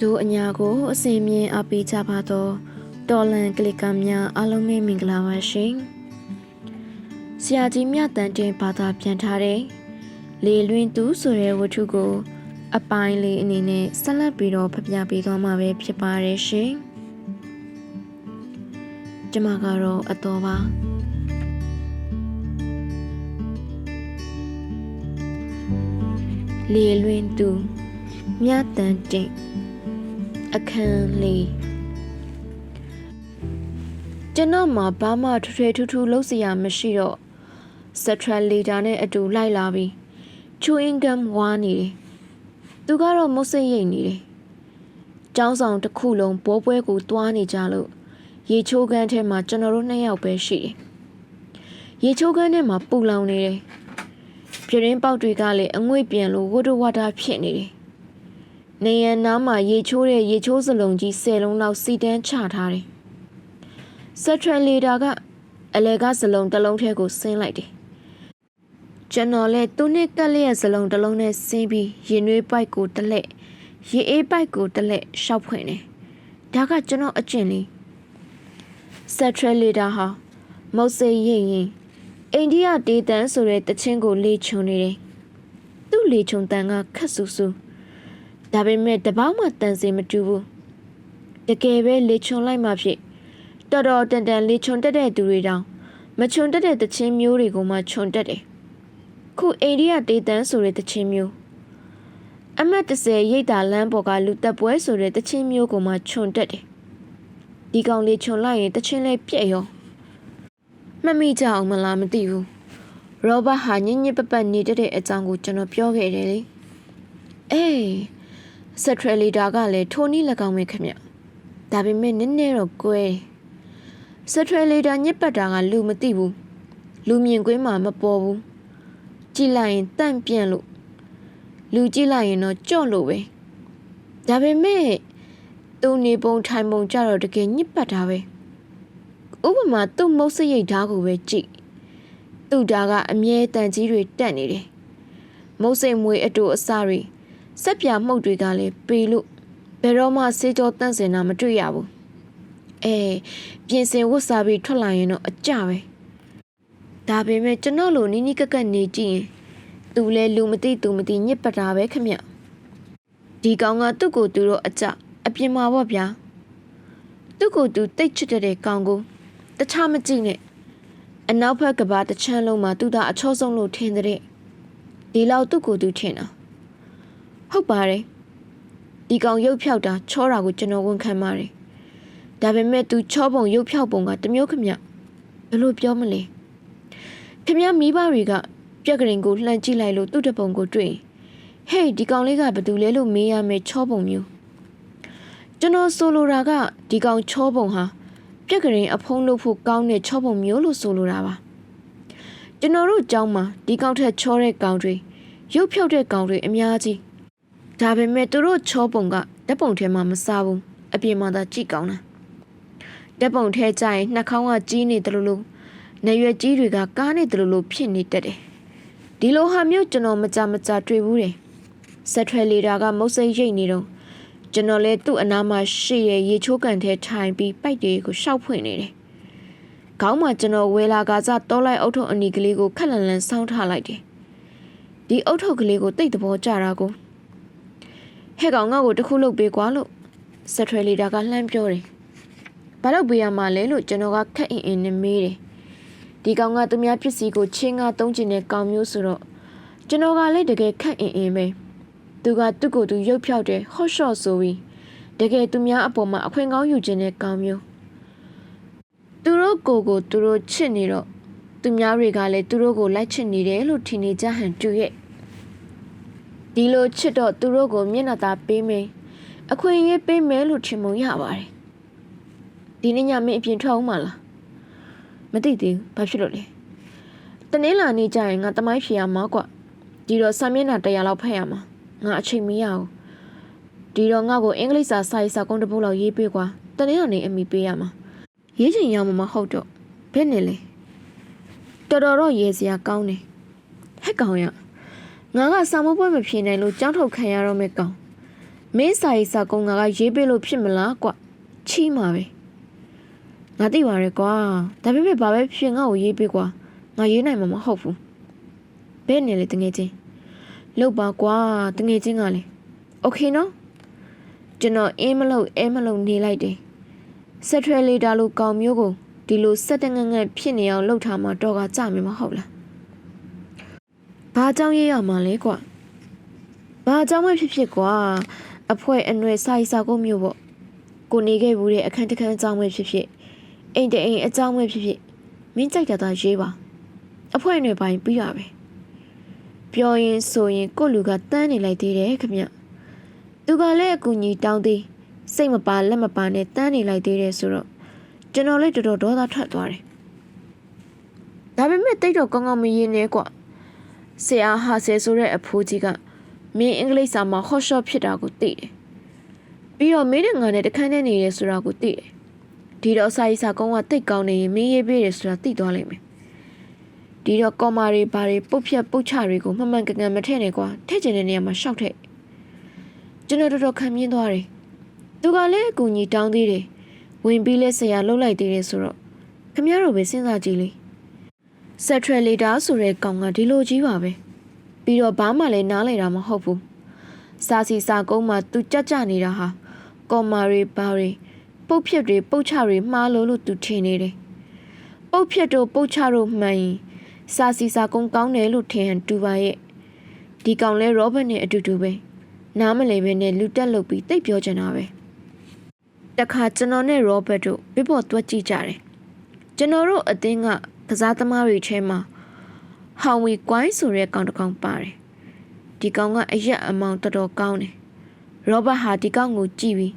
ဒိုအညာကိုအစဉ်မြင်အားပေးကြပါတော့တော်လန်ကလစ်ကများအားလုံးပဲမင်္ဂလာပါရှင်။ဆရာကြီးမြတ်တန်တင်ဘာသာပြန်ထားတဲ့လေလွင်သူဆိုတဲ့ဝတ္ထုကို အပိုင်းလေးအနေနဲ့ဆက်လက်ပြီးတော့ဖပြပေးသွားမှာပဲဖြစ်ပါတယ်ရှင်။ကျွန်မကတော့အတော်ပါလေလွင်သူမြတ်တန်တင် အခန်းလေးကျွန်တော်မှာဘာမှထွထွေထူးထူးလုပ်စရာမရှိတော့စက်ထရလီတာနဲ့အတူလိုက်လာပြီးချူအင်ဂမ်ဝါနေတယ်သူကတော့မုတ်စိတ်ရိတ်နေတယ်ကျောင်းဆောင်တစ်ခုလုံးဘောပွဲကိုတွားနေကြလို့ရေချိုးကန်းထဲမှာကျွန်တော်တို့နှစ်ယောက်ပဲရှိတယ်ရေချိုးကန်းထဲမှာပူလောင်နေတယ်ပြတင်းပေါက်တွေကလည်းအငွေ့ပြန်လို့ဝတ်တဝတာဖြစ်နေတယ် နေရန်နားမှာရေချိုးတဲ့ရေချိုးစလုံးကြီး၁၀လုံးလောက်စီတန်းချထားတယ်။ဆက်ထရလီတာကအလဲကစလုံးတစ်လုံးထဲကိုဆင်းလိုက်တယ်။ကျွန်တော်လည်းသူ့နဲ့ကက်လျက်စလုံးတစ်လုံးနဲ့ဆင်းပြီးရင်နွေးပိုက်ကိုတစ်လက်ရေအေးပိုက်ကိုတစ်လက်ရှောက်ဖွင့်တယ်။ဒါကကျွန်တော်အကျင့်လေးဆက်ထရလီတာဟာမုတ်စိတ်ရင်ရင်အိန္ဒိယဒေသန်ဆိုတဲ့တချင်းကိုလေချုံနေတယ်။သူ့လေချုံတန်ကခက်ဆူဆူ။ ဒါပေမဲ့တပေါင်းမှတန်စင်မတူဘူးတကယ်ပဲလေချွန်လိုက်မှဖြစ်တော်တော်တန်တန်လေချွန်တက်တဲ့သူတွေတောင်မချွန်တက်တဲ့တခြင်းမျိုးတွေကိုမှချွန်တက်တယ်ခုအိန္ဒိယဒေသန်ဆိုတဲ့တခြင်းမျိုးအမတ်30ရိတ်တာလမ်းပေါ်ကလူတက်ပွဲဆိုတဲ့တခြင်းမျိုးကိုမှချွန်တက်တယ်ဒီကောင်လေချွန်လိုက်ရင်တခြင်းလေးပြက်ရောမမိကြအောင်မလားမသိဘူးရောဘတ်ဟာညင်ညစ်ပပတ်နေတတ်တဲ့အကြောင်းကိုကျွန်တော်ပြောခဲ့တယ်လေအေး ဆက်ထရလီတာကလည်းထိုနည်း၎င်းပဲခင်ဗျဒါပေမဲ့နည်းနည်းတော့ကွဲဆက်ထရလီတာညစ်ပတ်တာကလူမသိဘူးလူမြင်ကွင်းမှာမပေါ်ဘူးကြည့်လိုက်ရင်တန့်ပြန့်လို့လူကြည့်လိုက်ရင်တော့ကြော့လို့ပဲဒါပေမဲ့သူနေပုံထိုင်ပုံကြတော့တကယ်ညစ်ပတ်တာပဲဥပမာသူ့မုတ်စရိတ်ဓာတ်ကိုပဲကြည့်သူ့ဓာတ်ကအမြဲတန်ကြီးတွေတက်နေတယ်မုတ်စိတ်မွေအတူအစတွေ စက်ပြမှုတ်တွေကလည်းပေလို့ဘယ်တော့မှစေးကြောတန့်စင်တာမတွေ့ရဘူးအဲပြင်ဆင်ဝတ်စားပြီးထွက်လာရင်တော့အကြပဲဒါပေမဲ့ကျွန်တော်လိုနီးနီးကက်ကက်နေကြည့်ရင်သူလဲလူမသိသူမသိညစ်ပတ်တာပဲခမဒီကောင်ကသူ့ကိုသူတော့အကြအပြင်မှာပေါ့ဗျာသူ့ကိုသူတိတ်ချစ်တဲ့ကောင်ကိုတခြားမကြည့်နဲ့အနောက်ဘက်ကဘာတစ်ချမ်းလုံးမှာသူ့သားအချောဆုံးလို့ထင်တဲ့ဒီလောက်သူ့ကိုသူထင်တာ ဟုတ်ပါတယ်ဒီကောင်ရုပ်ဖြောက်တာချောတာကိုကျွန်တော်ဝန်ခံပါတယ်ဒါပေမဲ့သူချောပုံရုပ်ဖြောက်ပုံကတမျိုးခမဘယ်လိုပြောမလဲခမမိဘတွေကပြက်ကရင်ကိုလှန်ကြည့်လိုက်လို့သူ့တပုံကိုတွေ့ဟေးဒီကောင်လေးကဘသူလဲလို့မေးရမယ်ချောပုံမျိုးကျွန်တော်ဆိုလိုတာကဒီကောင်ချောပုံဟာပြက်ကရင်အဖုံးလို့ဖို့ကောင်းတဲ့ချောပုံမျိုးလို့ဆိုလိုတာပါကျွန်တော်တို့ကျောင်းမှာဒီကောင်ထက်ချောတဲ့ကောင်တွေရုပ်ဖြောက်တဲ့ကောင်တွေအများကြီး ဒါပေမဲ့သူတို့ချောပုံကဓပုံထဲမှာမစားဘူးအပြင်မှာသာကြည့်ကောင်းတာဓပုံထဲကျရင်နှာခေါင်းကကြီးနေတယ်လို့လို့နေရွယ်ကြီးတွေကကားနေတယ်လို့လို့ဖြစ်နေတတ်တယ်ဒီလိုဟာမျိုးကျွန်တော်မကြမကြတွေ့ဘူးတယ်ဆက်ထွဲလီတာကမုတ်စိတ်ရိတ်နေတော့ကျွန်တော်လည်းသူ့အနားမှာရှိရဲ့ရေချိုးကန်ထဲထိုင်ပြီးပိုက်တွေကိုရှောက်ဖွင့်နေတယ်ခေါင်းမှာကျွန်တော်ဝဲလာကစားတောလိုက်အုတ်ထုပ်အနီကလေးကိုခက်လန်လန်ဆောင်းထားလိုက်တယ်ဒီအုတ်ထုပ်ကလေးကိုတိတ်တဘောကြတာကို ဟဲ့ကောင်ငါ့ကိုတခုလုပ်ပေးကွာလို့ဆက်ထွဲလီတာကလှမ်းပြောတယ်။ဘာလို့ပေးရမှာလဲလို့ကျွန်တော်ကခက်အင်အင်နဲ့မေးတယ်။ဒီကောင်ကသူများပစ္စည်းကိုချင်းငါသုံးကျင်တဲ့ကောင်မျိုးဆိုတော့ကျွန်တော်ကလည်းတကယ်ခက်အင်အင်ပဲ။သူကသူ့ကိုယ်သူရုပ်ဖြောက်တယ်ဟော့ရှော့ဆိုပြီးတကယ်သူများအပေါ်မှာအခွင့်ကောင်းယူခြင်းတဲ့ကောင်မျိုး။သူတို့ကိုယ်ကိုသူတို့ချစ်နေတော့သူများတွေကလည်းသူတို့ကိုလိုက်ချစ်နေတယ်လို့ထင်နေကြဟန်တူရဲ့။ ဒီလိုချစ်တော့သူတို့ကိုမျက်နှာသာပေးမယ်အခွင့်အရေးပေးမယ်လို့ထင်ပုံရပါတယ်ဒီနေ့ညမင်းအပြင်ထွက်အောင်မလားမသိသေးဘူးဘာဖြစ်လို့လဲတနင်္လာနေ့ကျရင်ငါတမိုင်းဖြေရမှာကွဒီတော့စာမျက်နှာ100လောက်ဖတ်ရမှာငါအချိန်မရဘူးဒီတော့ငါ့ကိုအင်္ဂလိပ်စာစာရေးစာကုန်းတစ်ပုဒ်လောက်ရေးပေးကွာတနင်္လာနေ့အမိပေးရမှာရေးချင်ရမှာမဟုတ်တော့ဘယ်နဲ့လဲတော်တော်တော့ရေးစရာကောင်းတယ်ဟက်ကောင်ရ ငါကစာမပွဲမဖြေနိုင်လို့ကြောင်းထုတ်ခံရတော့မဲ့ကောင်မ မင်းစာရေးစာကုန်းကရေးပေးလို့ဖြစ်မလားကွချီးမှာပဲငါသိပါရဲ့ကွာဒါပေမဲ့ဘာပဲဖြစ်ငါ့ကိုရေးပေးကွာငါရေးနိုင်မှာမဟုတ်ဘူးဘယ်နေလဲတငယ်ချင်းလောက်ပါကွာတငယ်ချင်းကလည်းโอเคနော်ကျွန်တော်အင်းမလို့အဲမလို့နေလိုက်တယ်ဆက်ထွဲလေးတာလို့ကောင်မျိုးကိုဒီလိုစက်တငငယ်ဖြစ်နေအောင်လှုပ်ထားမှတော့ကကြမယ်မဟုတ်လား ဘာကြောင့်ရေးရမှာလဲကွာဘာကြောင့်မဖြစ်ဖြစ်ကွာအဖွဲအနွယ်စာရေးစာကုန်းမျိုးပေါ့ကိုနေခဲ့ဘူးတဲ့အခန်းတစ်ခန်းအကြောင်းပဲဖြစ်ဖြစ်အိမ်တအိမ်အကြောင်းပဲဖြစ်ဖြစ်မင်းကြိုက်တာသာရေးပါအဖွဲအနွယ်ပိုင်းပြီးရပဲပြောရင်ဆိုရင်ကိုလူကတန်းနေလိုက်သေးတယ်ခမသူကလည်းအကူကြီးတောင်းသေးစိတ်မပါလက်မပါနဲ့တန်းနေလိုက်သေးတယ်ဆိုတော့ကျွန်တော်လည်းတော်တော်ဒေါသထွက်သွားတယ်ဒါပေမဲ့တိတ်တော့ကောင်းကောင်းမရင်းနဲ့ကွာ ဆရာဟာဆယ်ဆိုတဲ့အဖိုးကြီးကမင်းအင်္ဂလိပ်စာမှာ hot shot ဖြစ်တာကိုသိတယ်ပြီးတော့မင်းနဲ့ငါနဲ့တခန်းနဲ့နေရဲဆိုတာကိုသိတယ်ဒီတော့စာရေးစာကုန်းကတိတ်ကောင်းနေရင်မင်းရေးပေးတယ်ဆိုတာသိသွားလိမ့်မယ်ဒီတော့ကော်မာတွေဘာတွေပုတ်ဖြတ်ပုတ်ချတွေကိုမှန်မှန်ကန်ကန်မထည့်နဲ့ကွာထည့်ချင်တဲ့နေရာမှာရှောက်ထည့်ကျွန်တော်တော်တော်ခံမြင်သွားတယ်သူကလည်းအကူကြီးတောင်းသေးတယ်ဝင်ပြီးလဲဆရာလှုပ်လိုက်သေးတယ်ဆိုတော့ခမရတို့ပဲစဉ်းစားကြည့်လေ ဆက်ထရလီတာဆိုတဲ့ကောင်ကဒီလိုကြီးပါပဲပြီးတော့ဘာမှလည်းနားလဲတာမဟုတ်ဘူးစာစီစာကုန်းမှာသူကြကြနေတာဟာကော်မာရီဘာရီပုတ်ဖြစ်တွေပုတ်ချတွေမှားလို့လို့သူထင်နေတယ်ပုတ်ဖြစ်တို့ပုတ်ချတို့မှန်ရင်စာစီစာကုန်းကောင်းတယ်လို့ထင်ဟန်တူပါရဲ့ဒီကောင်လဲရောဘတ်နဲ့အတူတူပဲနားမလည်ပဲနဲ့လူတက်လုပ်ပြီးတိတ်ပြောချင်တာပဲတခါကျွန်တော်နဲ့ရောဘတ်တို့ပြပေါ်တွက်ကြည့်ကြတယ်ကျွန်တော်တို့အသင်းက ကစားသမားတွေထဲမှာဟောင်ဝီကွိုင်းဆိုတဲ့ကောင်တစ်ကောင်ပါတယ်ဒီကောင်ကအရက်အမောင်တော်တော်ကောင်းတယ်ရောဘတ်ဟာဒီကောင်ကိုကြည့်ပြီး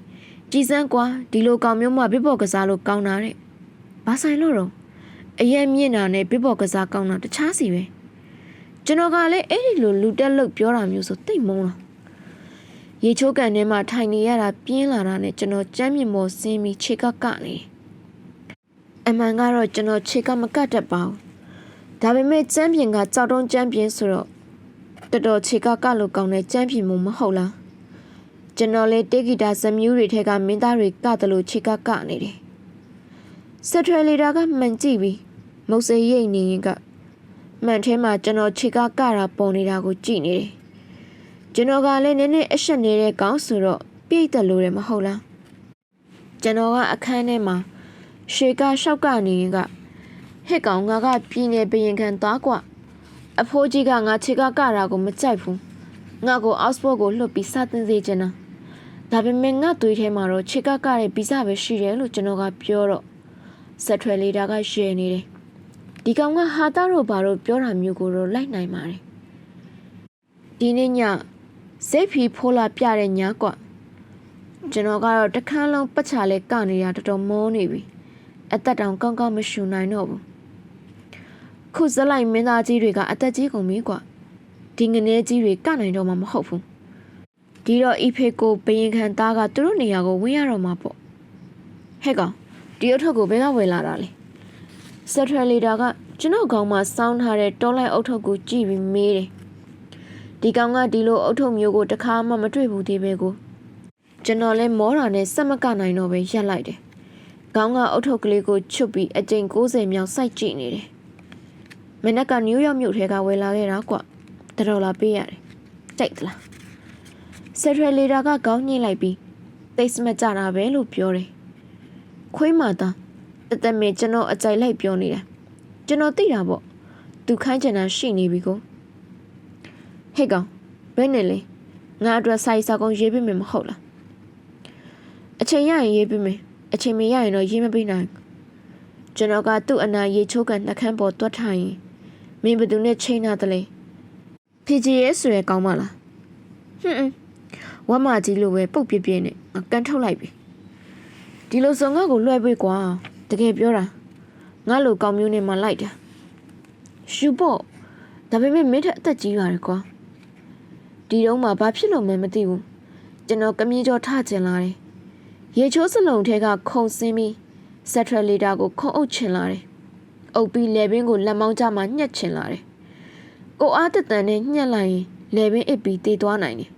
ကြည်စမ်းကွာဒီလိုကောင်မျိုးမှပြပေါ်ကစားလို့ကောင်းတာတဲ့ဘာဆိုင်လို့တော့အရက်မြင့်တာနဲ့ပြပေါ်ကစားကောင်းတာတခြားစီပဲကျွန်တော်ကလည်းအဲ့ဒီလိုလူတက်လို့ပြောတာမျိုးဆိုတိတ်မုန်းလားရေချိုးကန်ထဲမှာထိုင်နေရတာပြင်းလာတာနဲ့ကျွန်တော်ကြမ်းမြင်မော်ဆင်းပြီးခြေကကနေ အမှန်ကတော့ကျွန်တော်ခြေကမကတ်တတ်ပါဘူးဒါပေမဲ့ကြမ်းပြင်ကကြောက်တုံးကြမ်းပြင်ဆိုတော့တော်တော်ခြေကကလို့ကောင်းတဲ့ကြမ်းပြင်မှုမဟုတ်လားကျွန်တော်လေတေဂီတာဇမြူးတွေထဲကမင်းသားတွေကတလို့ခြေကကနေတယ်စက်ထရလီတာကမှန်ကြည့်ပြီးမုတ်စေရိတ်နေရင်ကမှန်ထဲမှာကျွန်တော်ခြေကကတာပုံနေတာကိုကြည့်နေတယ်ကျွန်တော်ကလည်းနည်းနည်းအဆက်နေတဲ့ကောင်းဆိုတော့ပြိတ်တယ်လို့လည်းမဟုတ်လားကျွန်တော်ကအခန်းထဲမှာ ရှေကရှောက်ကနေရင်ကဟစ်ကောင်ငါကပြင်းနေပရင်ခံသွားကွအဖိုးကြီးကငါခြေကကတာကိုမကြိုက်ဘူးငါကိုအောက်စဖို့ကိုလှုပ်ပြီးစတင်စေချင်တာဒါပေမဲ့ငါသွေးထဲမှာတော့ခြေကကတဲ့ဗီဇပဲရှိတယ်လို့ကျွန်တော်ကပြောတော့ဆက်ထွယ်လေးတာကရှယ်နေတယ်ဒီကောင်ကဟာတာတို့ဘာလို့ပြောတာမျိုးကိုတော့လိုက်နိုင်ပါတယ်ဒီနေ့ညစိတ်ဖီဖိုးလာပြတဲ့ညကွကျွန်တော်ကတော့တခန်းလုံးပတ်ချလဲကနေတာတော်တော်မောနေပြီ အသက်တောင်ကောင်းကောင်းမရှူနိုင်တော့ဘူးခုစလိုက်မင်းသားကြီးတွေကအသက်ကြီးကုန်ပြီကွဒီငနေကြီးတွေကနိုင်တော့မှမဟုတ်ဘူးဒီတော့အီဖေကိုဘယင်ခံသားကသူတို့နေရာကိုဝင်ရတော့မှာပေါ့ဟဲ့ကောင်ဒီအထုပ်ကိုဘယ်ကဝယ်လာတာလဲစက်ထရလီတာကကျွန်တော်ကောင်မှစောင်းထားတဲ့တောလိုက်အုပ်ထုပ်ကိုကြည့်ပြီးမေးတယ်ဒီကောင်ကဒီလိုအုပ်ထုပ်မျိုးကိုတခါမှမတွေ့ဘူးသေးပဲကိုကျွန်တော်လဲမောတာနဲ့စက်မကနိုင်တော့ပဲရက်လိုက်တယ် ခေါင်းကအုတ်ထုပ်ကလေးကိုချွတ်ပြီးအကြိမ်60မြောက်စိုက်ကြည့်နေတယ်။မနက်ကနယူးယောက်မြို့ထဲကဝယ်လာခဲ့တာကွ။တတော်လာပေးရတယ်။ကြိုက်သလား။ဆက်ထရလီတာကခေါင်းညှိလိုက်ပြီးသိစမကြတာပဲလို့ပြောတယ်။ခွေးမာသားတသက်မင်းကျွန်တော်အကြိုက်လိုက်ပြောနေတာ။ကျွန်တော်သိတာပေါ့။သူခိုင်းချင်တာရှိနေပြီကို။ဟဲ့ကောင်ဘယ်နဲ့လဲ။ငါအတွက်စိုက်စာကုန်းရေးပေးမယ်မဟုတ်လား။အချိန်ရရင်ရေးပေးမယ်။ အချိန်မရရင်တော့ရေးမပေးနိုင်ကျွန်တော်ကသူ့အနာရေချိုးကန်နှခမ်းပေါ်တွတ်ထိုင်ရင်မင်းဘသူနဲ့ချိန်နာတယ်လေဖီဂျီရဲဆိုရဲကောင်းမလားဟွန်းဝမ်းမကြီးလိုပဲပုတ်ပြပြနဲ့ကန်ထုတ်လိုက်ပြီဒီလိုစုံငါ့ကိုလွှဲပေးကွာတကယ်ပြောတာငါလိုကောင်းမျိုးနဲ့မှလိုက်တာရှူပေါ့ဒါပေမဲ့မင်းထက်အသက်ကြီးပါတယ်ကွာဒီတော့မှဘာဖြစ်လို့မှမသိဘူးကျွန်တော်ကမြင်းကြောထကျင်လာတယ် ရေချိုးစလုံးထဲကခုံစင်းပြီးစက်ထရလီတာကိုခုံအုပ်ချင်လာတယ်။အုပ်ပြီးလေဘင်းကိုလက်မောင်းကြမှာညှက်ချင်လာတယ်။ကိုအားတတန်နဲ့ညှက်လိုက်ရင်လေဘင်းအစ်ပြီးတေးသွားနိုင်တယ်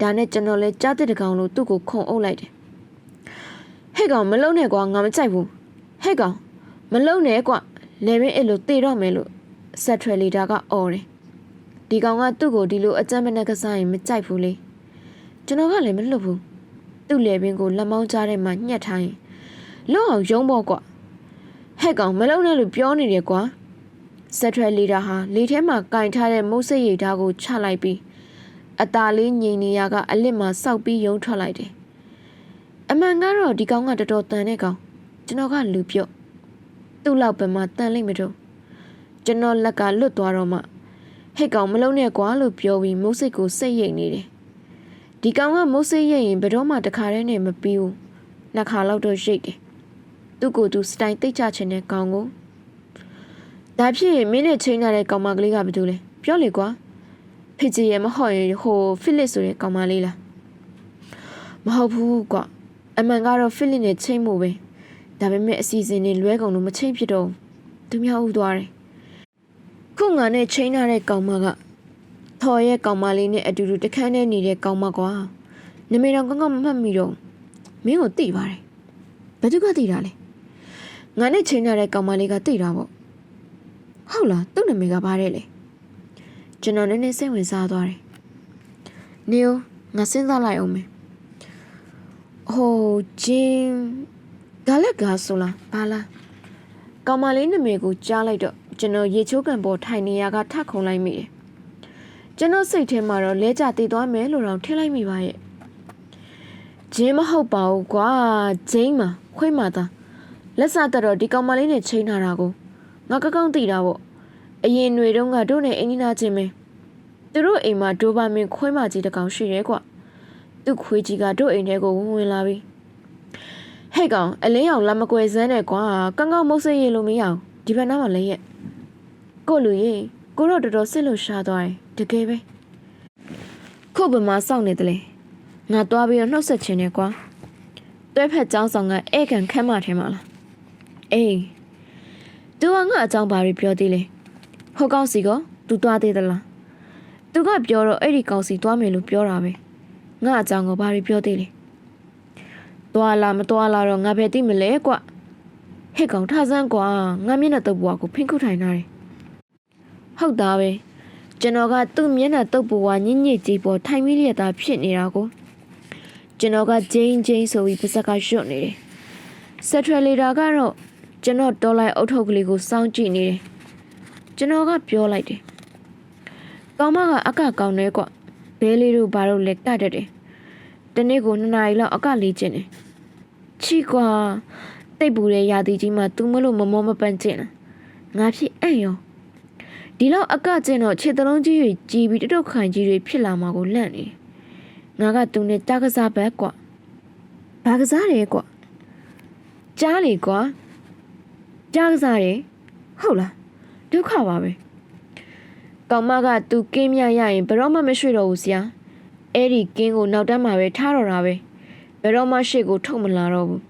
ဒါနဲ့ကျွန်တော်လည်းကြားတဲ့တကောင်လို့သူ့ကိုခုံအုပ်လိုက်တယ်ဟဲ့ကောင်မလုံနဲ့ကွာငါမကြိုက်ဘူးဟဲ့ကောင်မလုံနဲ့ကွာလေမင်းအဲ့လိုတေတော့မယ်လို့ဆက်ထရလီတာကအော်တယ်ဒီကောင်ကသူ့ကိုဒီလိုအကြမ်းမနဲ့ကစားရင်မကြိုက်ဘူးလေကျွန်တော်ကလည်းမလွတ်ဘူး သူ့လေပင်ကိုလက်မောင်းကြားထဲမှာညှက်ထားရင်လွတ်အောင်ယုံပေါ့ကွာဟဲ့ကောင်မလုံနဲ့လို့ပြောနေတယ်ကွာဆက်ထရလီတာဟာလေထဲမှာကင်ထားတဲ့မုတ်စိတ်ရိတ်ဓာတ်ကိုချလိုက်ပြီးအตาလေးငြိမ်နေရကအလစ်မှာစောက်ပြီးယုံထွက်လိုက်တယ်။အမှန်ကတော့ဒီကောင်ကတော်တော်တန်တဲ့ကောင်ကျွန်တော်ကလူပြုတ်သူ့လောက်ပဲမှတန်လိမ့်မတော့ကျွန်တော်လက်ကလွတ်သွားတော့မှဟဲ့ကောင်မလုံးနဲ့ကွာလို့ပြောပြီးမုတ်စိတ်ကိုစိတ်ရိတ်နေတယ်။ ဒီကောင်ကမုတ်စိတ်ရိတ်ရင်ဘယ်တော့မှတခါတည်းနဲ့မပြီးဘူး။နှစ်ခါလောက်တော့ရိတ်တယ်။သူ့ကိုယ်သူစတိုင်တိတ်ချချင်တဲ့ကောင်ကိုဒါဖြစ်ရင်မင်းနဲ့ချိန်လာတဲ့ကောင်မကလေးကဘာလို့လဲပြောလေကွာ။ဖေကြီးရမဟုတ်ရင်ဟိုဖိလစ်ဆိုတဲ့ကောင်မလေးလားမဟုတ်ဘူးကွာအမှန်ကတော့ဖိလစ်နဲ့ချိန်မှုပဲဒါပေမဲ့အစီအစဉ်တွေလွဲကုန်လို့မချိန်ဖြစ်တော့သူများဥသွားတယ်ခုငါနဲ့ချိန်ထားတဲ့ကောင်မက ထော်ရဲ့ကောင်မလေးနဲ့အတူတူတခန်းနဲ့နေတဲ့ကောင်မကွာနမေတော်ကောင်းကောင်းမမှတ်မိတော့မင်းကိုသိပါတယ်ဘယ်သူကသိတာလဲငါနဲ့ချိန်ထားတဲ့ကောင်မလေးကသိတာပေါ့ဟုတ်လားသူ့နာမည်ကဘာတဲ့လဲကျွန်တော်နည်းနည်းစိတ်ဝင်စားသွားတယ်။နေဦးငါစဉ်းစားလိုက်အောင်မယ်။ဟိုဂျင်းဒါလည်းကားဆိုလားဘာလား။ကောင်မလေးနာမည်ကိုကြားလိုက်တော့ကျွန်တော်ရေချိုးကန်ပေါ်ထိုင်နေရကထခုံလိုက်မိတယ်။ ကျွန်တော်စိတ်ထဲမှာတော့လဲကျတည်သွားမယ်လို့တော့ထင်လိုက်မိပါရဲ့။ဂျင်းမဟုတ်ပါဘူးကွာဂျင်းမှာခွေးမာသားလက်စတတော့ဒီကောင်မလေးနဲ့ချိန်ထားတာကိုငါကကောင်းသိတာပေါ့။အရင်ຫນွေတုန်းကတို့နဲ့အင်းနီနာချင်းပဲသူတို့အိမ်မှာဒိုပါမင်ခွေးမကြီးတစ်ကောင်ရှိရဲကွသူ့ခွေးကြီးကတို့အိမ်ထဲကိုဝင်ဝင်လာပြီဟဲ့ကောင်အလင်းအောင်လက်မကွယ်စမ်းနဲ့ကွာကောင်းကောင်းမုတ်ဆိတ်ရလို့မရအောင်ဒီဘက်နားမှာလဲရဲ့ကိုလူရေ ကိုတော့တော်တော်စစ်လို့ရှာသွားတယ်တကယ်ပဲခုဘမှာစောင့်နေတယ်လေငါသွားပြီးတော့နှုတ်ဆက်ချင်တယ်ကွာတွဲဖက်ចောင်းဆောင်ကဧကန်ခမ်းမထဲမှာလားအေး तू ကငါအကြောင်းဘာတွေပြောသေးလဲဟိုကောင်စီက तू သွားသေးသလား तू ကပြောတော့အဲ့ဒီကောင်စီသွားမယ်လို့ပြောတာပဲငါအကြောင်းကိုဘာတွေပြောသေးလဲသွားလားမသွားလားတော့ငါဘယ်သိမလဲကွဟဲ့ကောင်ထဆန်းကွာငါမျက်နှာတုပ်ပွားကိုဖင်ခုထိုင်ထားတယ် ဟုတ်သားပဲကျွန်တော်ကသူ့မျက်နှာတုပ်ပွားညင်ညစ်ကြီးပေါ်ထိုင်မိလျက်သားဖြစ်နေတာကိုကျွန်တော်ကဂျိန်းဂျိန်းဆိုပြီးပါဇက်ကရွတ်နေတယ်ဆက်ထရလီတာကတော့ကျွန်တော်တော်လိုက်အုတ်ထုပ်ကလေးကိုစောင့်ကြည့်နေတယ်ကျွန်တော်ကပြောလိုက်တယ်ကောင်းမကအကကောင်းနေကွဘဲလေးတို့ဘာလို့လဲကတတ်တယ်တနေ့ကိုနှစ်နာရီလောက်အကလေးကျင်တယ်ချီကွာတိတ်ပူတဲ့ရာသီကြီးမှာ तू မလို့မမောမပန့်ကျင်လားငါဖြစ်အဲ့ရော ဒီလောက်အကကျင်တော့ခြေသလုံးကြီးတွေကြီးပြီးတတုတ်ခိုင်ကြီးတွေဖြစ်လာမှာကိုလန့်နေငါကသူနဲ့တာကစားဘက်ကွဘာကစားရဲကွကြားလေကွကြားကစားတယ်ဟုတ်လားဒုက္ခပါပဲကောင်မကသူကင်းမြရရင်ဘယ်တော့မှမရွှေ့တော့ဘူးဆရာအဲ့ဒီကင်းကိုနောက်တန်းမှာပဲထားတော့တာပဲဘယ်တော့မှရှေ့ကိုထုတ်မလာတော့ဘူး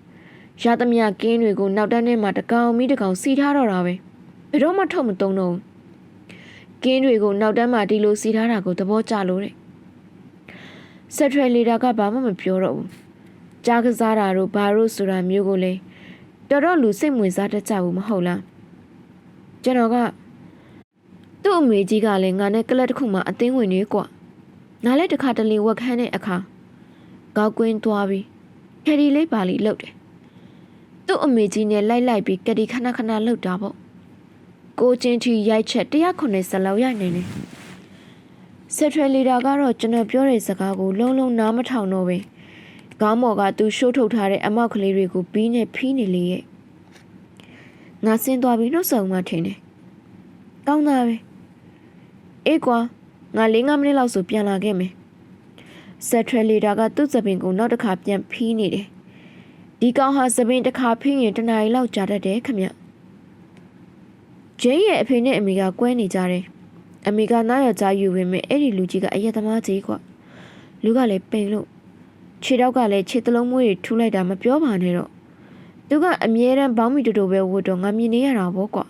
ရသမျှကင်းတွေကိုနောက်တန်းထဲမှာတကောင်မိတကောင်စီထားတော့တာပဲဘယ်တော့မှထုတ်မတုံးတော့ဘူး ကင်းတွေကိုနောက်တန်းမှာဒီလိုစီထားတာကိုသဘောကျလို့တဲ့ဆက်ထရလီတာကဘာမှမပြောတော့ဘူးကြားကစားတာတို့ဘာလို့ဆိုတာမျိုးကိုလေတော်တော်လူစိတ်ဝင်စားတတ်ကြဘူးမဟုတ်လားကျွန်တော်ကသူ့အမေကြီးကလည်းငါနဲ့ကလပ်တစ်ခုမှအသင်းဝင်နေကွာငါလည်းတစ်ခါတလေဝက်ခန်းတဲ့အခါကောက်ကွင်းသွားပြီးကယ်ရီလေးပါလီလှုပ်တယ်သူ့အမေကြီးနဲ့လိုက်လိုက်ပြီးကယ်ရီခဏခဏလှုပ်တာပေါ့ ကိုချင်းထီရိုက်ချက်190လောက်ရိုက်နေတယ်ဆက်ထရလီတာကတော့ကျွန်တော်ပြောတဲ့စကားကိုလုံးလုံးနားမထောင်တော့ပဲခေါင်းမော်ကသူရှိုးထုတ်ထားတဲ့အမောက်ကလေးတွေကိုပြီးနဲ့ဖီးနေလေရဲ့ငါဆင်းသွားပြီးနှုတ်ဆောင်မှထင်တယ်ကောင်းတာပဲအေးကွာငါ၄၅မိနစ်လောက်ဆိုပြန်လာခဲ့မယ်ဆက်ထရလီတာကသူ့သပင်ကိုနောက်တစ်ခါပြန်ဖီးနေတယ်ဒီကောင်ဟာသပင်တစ်ခါဖီးရင်တနားရီလောက်ကြာတတ်တယ်ခမ ဂျိန်းရဲ့အဖေနဲ့အမေကကွဲနေကြတယ်အမေကနားရကြားယူဝင်မဲ့အဲ့ဒီလူကြီးကအယက်သမားကြီးကွာလူကလည်းပိန်လို့ခြေတော့ကလည်းခြေသလုံးမွေးတွေထူလိုက်တာမပြောပါနဲ့တော့သူကအမြဲတမ်းဘောင်းမီတူတူပဲဝတ်တော့ငါမြင်နေရတာပေါ့ကွာ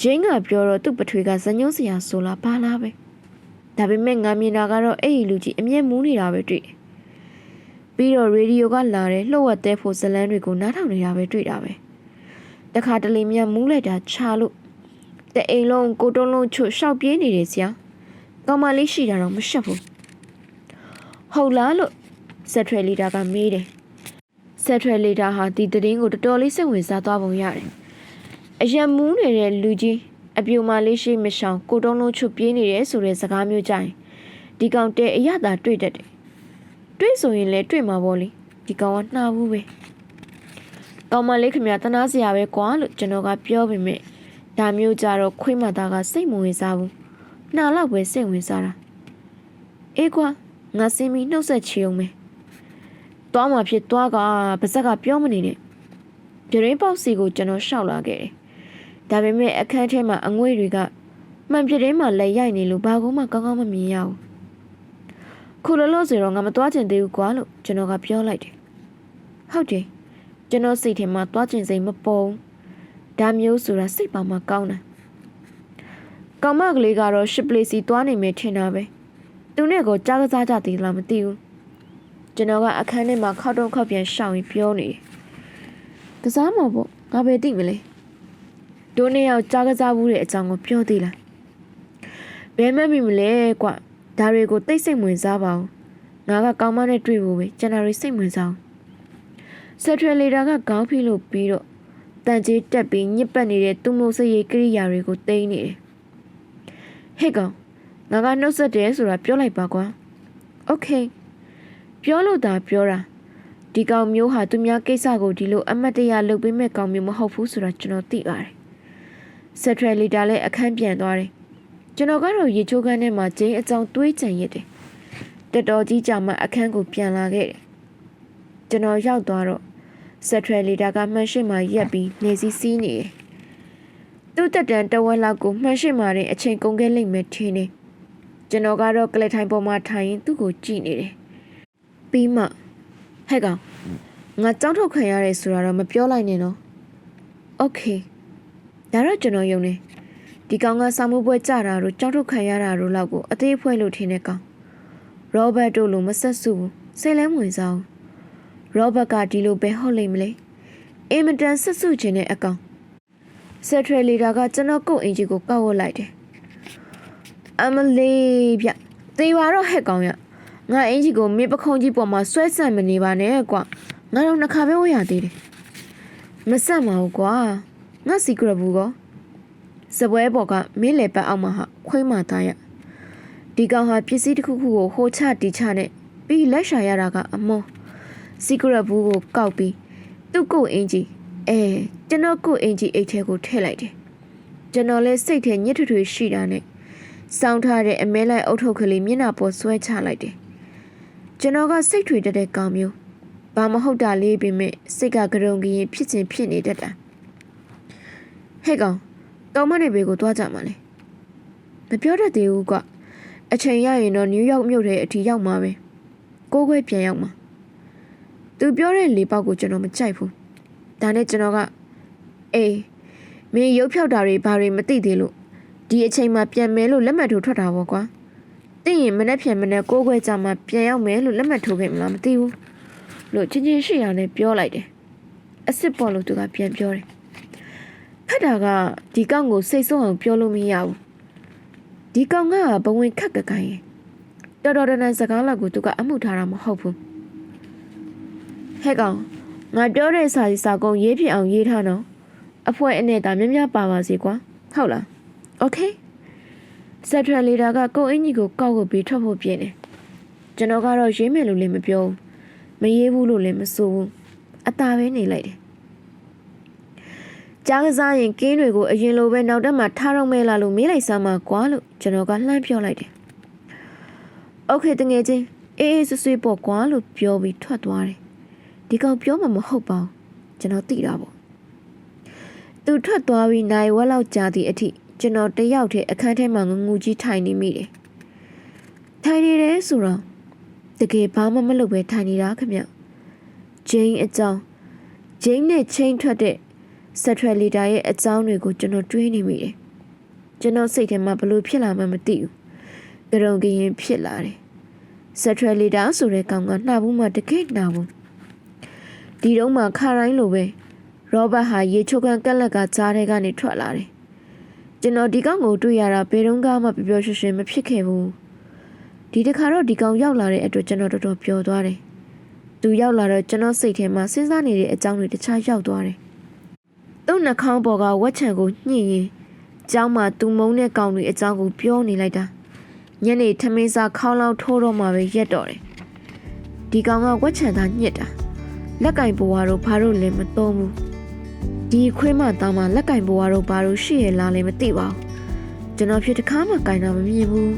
ဂျင်းကပြောတော့သူ့ပထွေကဇညုံးစရာဆိုလားပါလားပဲဒဒါပေမဲ့ငါမြင်တာကတော့အဲ့ဒီလူကြီးအမျက်မူးနေတာပဲတွေ့တယ်ပြီးတော့ရေဒီယိုကလာတဲ့လှုပ်ဝက်သေးဖို့ဇလန်းတွေကိုနားထောင်နေတာပဲတွေ့တာပဲ တခါတလေမြတ်မူးလိုက်တာချာလို့တအိမ်လုံးကိုတုံးလုံးချွတ်ရှောက်ပြေးနေတယ်ဆရာကောင်မလေးရှိတာတော့မရှက်ဘူးဟုတ်လားလို့ဆက်ထွယ်လီတာကမေးတယ်ဆက်ထွယ်လီတာဟာဒီသတင်းကိုတော်တော်လေးစိတ်ဝင်စားသွားပုံရတယ်အယံမူးနေတဲ့လူကြီးအပြူမလေးရှိမရှောင်ကိုတုံးလုံးချွတ်ပြေးနေတယ်ဆိုတဲ့စကားမျိုးကြရင်ဒီကောင်တဲ့အရသာတွေ့တတ်တယ်တွေ့ဆိုရင်လည်းတွေ့မှာပေါ့လေဒီကောင်ကနှာဘူးပဲ ကောင်မလေးခမရတနာစရာပဲကွာလို့ကျွန်တော်ကပြောပေမဲ့ဒါမျိုးကြတော့ခွေးမသားကစိတ်မဝင်စားဘူးနှာလောက်ပဲစိတ်ဝင်စားတာအေးကွာငါစင်းပြီးနှုတ်ဆက်ချီအောင်မယ်သွားမှဖြစ်သွားကပါဇက်ကပြောမနေနဲ့ပြရင်းပေါက်စီကိုကျွန်တော်ရှောက်လာခဲ့တယ်ဒါပေမဲ့အခန်းထဲမှာအငွေ့တွေကမှန်ပြတင်းမှာလက်ရိုက်နေလို့ဘာကူမှကောင်းကောင်းမမြင်ရဘူးခုလောလောဆယ်တော့ငါမသွားချင်သေးဘူးကွာလို့ကျွန်တော်ကပြောလိုက်တယ်ဟုတ်တယ် ကျွန်တော်စိတ်ထဲမှာသွားချင်စိတ်မပေါ်ဘူးဒါမျိုးဆိုတာစိတ်ပါမှကောင်းတာကောင်မကလေးကတော့ရှစ်ပလေးစီသွားနေမယ်ထင်တာပဲသူနဲ့ကိုကြားကစားကြသေးလားမသိဘူးကျွန်တော်ကအခန်းထဲမှာခောက်တုံးခောက်ပြန်ရှောင်ရင်ပြောနေတယ်ကစားမှာပေါ့ငါပဲသိမလဲတို့နှစ်ယောက်ကြားကစားဘူးတဲ့အကြောင်းကိုပြောသေးလားဘယ်မှမမလဲကွာဒါတွေကိုတိတ်ဆိတ်ဝင်စားပါအောင်ငါကကောင်းမနဲ့တွေ့ဖို့ပဲကျွန်တော်စိတ်ဝင်စားအောင် ဆက်ထရလီတာကခေါင်းဖိလို့ပြီးတော့တန်ကြီးတက်ပြီးညစ်ပတ်နေတဲ့သူ့မို့စရိတ်ကိရိယာတွေကိုတိမ့်နေတယ်ဟဲ့ကောင်ငါကနှုတ်ဆက်တယ်ဆိုတာပြောလိုက်ပါကွာโอเคပြောလို့သာပြောတာဒီကောင်မျိုးဟာသူများကိစ္စကိုဒီလိုအမတ်တရလုပ်ပေးမဲ့ကောင်မျိုးမဟုတ်ဘူးဆိုတာကျွန်တော်သိပါတယ်ဆက်ထရလီတာလည်းအခန်းပြန်သွားတယ်ကျွန်တော်ကတော့ရေချိုးခန်းထဲမှာဂျင်းအကြောင်းတွေးကြံရစ်တယ်တော်တော်ကြီးကြာမှအခန်းကိုပြန်လာခဲ့တယ်ကျွန်တော်ရောက်သွားတော့ စက်ထရယ်လီဒါကမှန်ရှိမှရက်ပြီးနေစည်းစည်းနေတယ်။သူ့တက်တန်တဝက်လောက်ကိုမှန်ရှိမှတဲ့အချိန်ကုန်ခဲ့လိမ့်မယ်ထင်တယ်။ကျွန်တော်ကတော့ကလထိုင်ပေါ်မှာထိုင်ရင်သူ့ကိုကြည့်နေတယ်။ပြီးမှဟဲ့ကောင်ငါကြောက်ထုတ်ခံရတယ်ဆိုတာတော့မပြောလိုက်နဲ့နော်။ Okay ဒါတော့ကျွန်တော်ယုံတယ်။ဒီကောင်ကစာမှုပွဲကြတာတို့ကြောက်ထုတ်ခံရတာတို့လောက်ကိုအသေးအဖွဲလို့ထင်တဲ့ကောင်။ရောဘတ်တို့လိုမဆက်စုဘူးစိတ်လဲမဝင်စားဘူး ရောဘတ်ကဒီလိုပဲဟုတ်လိမ့်မလဲအင်မတန်ဆက်စုခြင်းတဲ့အကောင်ဆက်ထရလီတာကကျွန်တော်ကိုယ့်အင်ဂျီကိုကောက်ဝတ်လိုက်တယ်အမလေးဗျသေပါတော့ဟက်ကောင်ရငါအင်ဂျီကိုမေပခုံးကြီးပေါ်မှာဆွဲဆန့်မနေပါနဲ့ကွာငါတော့နှစ်ခါပဲဝတ်ရသေးတယ်မဆက်ပါဘူးကွာငါစီကရဘူးကောစပွဲပေါ်ကမင်းလေပတ်အောင်မှာဟာခွေးမသားရဒီကောင်ဟာပစ္စည်းတစ်ခုခုကိုဟိုချတီချနဲ့ပြီးလက်ရှာရတာကအမော စီကရဘူးကိုကောက်ပြီးသူ့ကိုအင်ဂျီအဲကျွန်တော်ကိုအင်ဂျီအိတ်ထဲကိုထည့်လိုက်တယ်ကျွန်တော်လည်းစိတ်ထဲညစ်ထွထွေရှိတာနဲ့စောင်းထားတဲ့အမဲလိုက်အုတ်ထုတ်ကလေးမျက်နှာပေါ်ဆွဲချလိုက်တယ်ကျွန်တော်ကစိတ်ထွေတတ်တဲ့ကောင်မျိုးဘာမဟုတ်တာလေးပေမဲ့စိတ်ကကြုံကြီးဖြစ်ချင်းဖြစ်နေတတ်တာဟဲ့ကောင်ကောင်းမနဲ့ဘေကိုသွားကြမှာလေမပြောတတ်သေးဘူးကွအချိန်ရရင်တော့နယူးယောက်မြို့ထဲအထိရောက်မှာပဲကိုခွဲပြန်ရောက်မှာ သူပြောတဲ့လေပေါက်ကိုကျွန်တော်မကြိုက်ဘူးဒါနဲ့ကျွန်တော်ကအေးမင်းရုပ်ဖြောက်တာတွေဘာတွေမသိသေးလို့ဒီအချိန်မှာပြန်မဲလို့လက်မှတ်ထိုးထွက်တာပေါ့ကွာသိရင်မနေ့ပြန်မနေ့ကိုခွဲကြမှာပြန်ရောက်မယ်လို့လက်မှတ်ထိုးခဲ့မလားမသိဘူးလို့ချင်းချင်းရှိရနဲ့ပြောလိုက်တယ်အစ်စ်ပေါ်လို့သူကပြန်ပြောတယ်ခက်တာကဒီကောင်ကိုစိတ်ဆိုးအောင်ပြောလို့မရဘူးဒီကောင်ကဘဝင်ခက်ကကိုင်းတော်တော်တန်တန်စကားလောက်ကိုသူကအမှုထားတာမဟုတ်ဘူး ဟဲ့ကောင်ငါပြောတဲ့စာစီစာကုံရေးဖြစ်အောင်ရေးထားနော်အဖွဲအနဲ့တာများများပါပါစေကွာဟုတ်လားโอเคဆက်ထရလီတာကကိုအင်ကြီးကိုကောက်ကိုပြီးထွက်ဖို့ပြင်တယ်ကျွန်တော်ကတော့ရေးမယ်လို့လည်းမပြောဘူးမရေးဘူးလို့လည်းမဆိုဘူးအตาပဲနေလိုက်တယ်ကြားကစားရင်ကင်းတွေကိုအရင်လိုပဲနောက်တက်မှထားတော့မဲလာလို့မေးလိုက်စမ်းပါကွာလို့ကျွန်တော်ကလှမ်းပြောလိုက်တယ်โอเคတငယ်ချင်းအေးအေးဆွဆွပေါ့ကွာလို့ပြောပြီးထွက်သွားတယ် ဒီကောင်ပြောမှမဟုတ်ပါဘူးကျွန်တော်သိတာပေါ့သူထွက်သွားပြီးနိုင်ဝက်လောက်ကြာသည့်အထိကျွန်တော်တယောက်တည်းအခန်းထဲမှာငငူကြီးထိုင်နေမိတယ်ထိုင်နေတယ်ဆိုတော့တကယ်ဘာမှမလုပ်ပဲထိုင်နေတာခင်ဗျဂျိန်းအကြောင်းဂျိန်းနဲ့ချင်းထွက်တဲ့ဆက်ထရလီတာရဲ့အကြောင်းတွေကိုကျွန်တော်တွေးနေမိတယ်ကျွန်တော်စိတ်ထဲမှာဘလို့ဖြစ်လာမှမသိဘူးကရုံကရင်ဖြစ်လာတယ်စက်ထရလီတာဆိုတဲ့ကောင်ကနှာဘူးမှတကယ်နှာဘူး ဒီတော့မှခါတိုင်းလိုပဲရောဘတ်ဟာရေချိုကန်ကက်လက်ကကြားထဲကနေထွက်လာတယ်ကျွန်တော်ဒီကောင်ကိုတွေ့ရတာဘယ်တော့မှပျော်ပျော်ရွှင်ရွှင်မဖြစ်ခဲ့ဘူးဒီတစ်ခါတော့ဒီကောင်ရောက်လာတဲ့အတွက်ကျွန်တော်တော်တော်ပျော်သွားတယ်သူရောက်လာတော့ကျွန်တော်စိတ်ထဲမှာစဉ်းစားနေတဲ့အကြောင်းတွေတခြားရောက်သွားတယ်သူ့နှာခေါင်းပေါ်ကဝက်ချံကိုညှိရင်ကျောင်းမှာသူမုံတဲ့ကောင်တွေအကြောင်းကိုပြောနေလိုက်တာညနေထမင်းစားခေါင်းလောက်ထိုးတော့မှပဲရက်တော့တယ်ဒီကောင်ကဝက်ချန်သားညစ်တာ လက်ကင်ဘွားတို့ဘာလို့လဲမသုံးဘူးဒီခွေးမသားမလက်ကင်ဘွားတို့ဘာလို့ရှိရလားလဲမသိပါဘူးကျွန်တော်ဖြစ်တစ်ခါမှကင်တာမမြင်ဘူး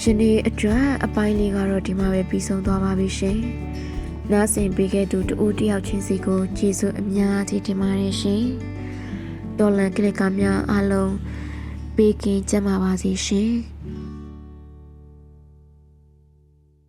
ရှင်ဒီအတွက်အပိုင်းလေးကတော့ဒီမှာပဲပြီးဆုံးသွားပါပြီရှင်။နားဆင်ပေးခဲ့သူတူတယောက်ချင်းစီကိုကျေးဇူးအများကြီးတင်ပါတယ်ရှင်။တော်လန်ကလစ်ကများအားလုံး ပေးကင်းကြပါပါစေရှင်။